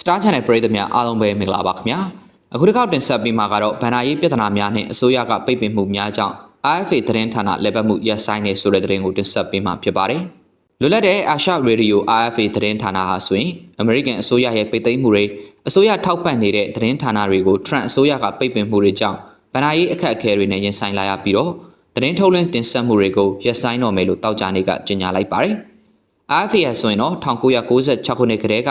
Star Channel ပရိသတ်များအားလုံးပဲမင်္ဂလာပါခင်ဗျာအခုတစ်ခေါက်တင်ဆက်ပေးမှာကတော့ဗန်နာရေးပြဿနာများနဲ့အစိုးရကပိတ်ပင်မှုများကြောင့် RFA သတင်းဌာနလက်ပတ်မှုရပ်ဆိုင်းနေဆိုတဲ့သတင်းကိုတင်ဆက်ပေးမှာဖြစ်ပါတယ်လွတ်လပ်တဲ့အာရှရေဒီယို RFA သတင်းဌာနဟာဆိုရင်အမေရိကန်အစိုးရရဲ့ပိတ်သိမ်းမှုတွေအစိုးရထောက်ပံ့နေတဲ့သတင်းဌာနတွေကို Trump အစိုးရကပိတ်ပင်မှုတွေကြောင့်ဗန်နာရေးအခက်အခဲတွေနဲ့ရင်ဆိုင်လာရပြီးတော့သတင်းထုတ်လွှင့်တင်ဆက်မှုတွေကိုရပ်ဆိုင်းတော့မယ်လို့တောက်ကြနေကကြေညာလိုက်ပါတယ် RFA ဆိုရင်တော့1996ခုနှစ်ကတည်းက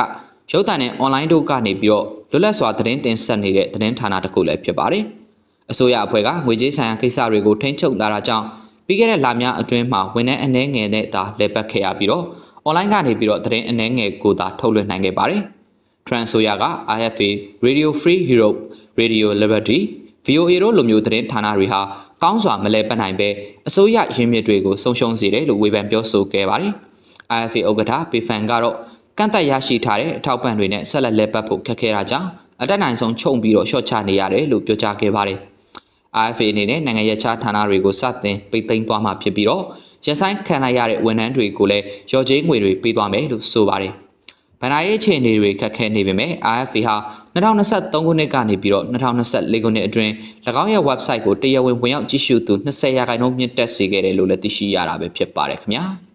ရုပ်သံနဲ့ online တို့ကနေပြီးတော့လွတ်လပ်စွာသတင်းတင်ဆက်နေတဲ့သတင်းဌာနတစ်ခုလည်းဖြစ်ပါတယ်။အစိုးရအဖွဲ့ကငွေကြေးဆိုင်ရာကိစ္စတွေကိုထိန်းချုပ်လာတာကြောင့်ပြီးခဲ့တဲ့လများအတွင်းမှာဝန်ထမ်းအနှဲငယ်နဲ့သာလက်ပတ်ခဲ့ရပြီးတော့ online ကနေပြီးတော့သတင်းအနှဲငယ်ကိုသာထုတ်လွှင့်နိုင်ခဲ့ပါတယ်။ Trans ဆိုရက IFA, Radio Free Europe, Radio Liberty, VOA တို့လိုမျိုးသတင်းဌာနတွေဟာကောင်းစွာမလဲပတ်နိုင်ပဲအစိုးရရင်းမြစ်တွေကိုဆုံးရှုံးစေတယ်လို့ဝေဖန်ပြောဆိုခဲ့ပါတယ်။ IFA ဥက္ကဋ္ဌပေဖန်ကတော့ ကန့်သက်ရရှိထားတဲ့အထောက်ပံ့တွေနဲ့ဆက်လက်လက်ပတ်ဖို့ခက်ခဲတာကြောင့်အတက်နိုင်ဆုံးချုပ်ပြီးတော့ရှော့ချနေရတယ်လို့ပြောကြားခဲ့ပါတယ်။ IFA အနေနဲ့နိုင်ငံရေးခြားဌာနတွေကိုစတင်ပိတ်သိမ်းသွားမှာဖြစ်ပြီးတော့ရဆိုင်ခံလိုက်ရတဲ့ဝန်ထမ်းတွေကိုလည်းရော်ကြေးငွေတွေပေးသွားမယ်လို့ဆိုပါတယ်။ဗန်နာရေးအခြေအနေတွေခက်ခဲနေပေမဲ့ IFA ဟာ2023ခုနှစ်ကနေပြီးတော့2024ခုနှစ်အတွင်း၎င်းရဲ့ website ကိုတရားဝင်ဝင်ရောက်ကြည့်ရှုသူ20ရာခိုင်နှုန်းမြင့်တက်စေခဲ့တယ်လို့လည်းသိရှိရတာပဲဖြစ်ပါတယ်ခင်ဗျာ။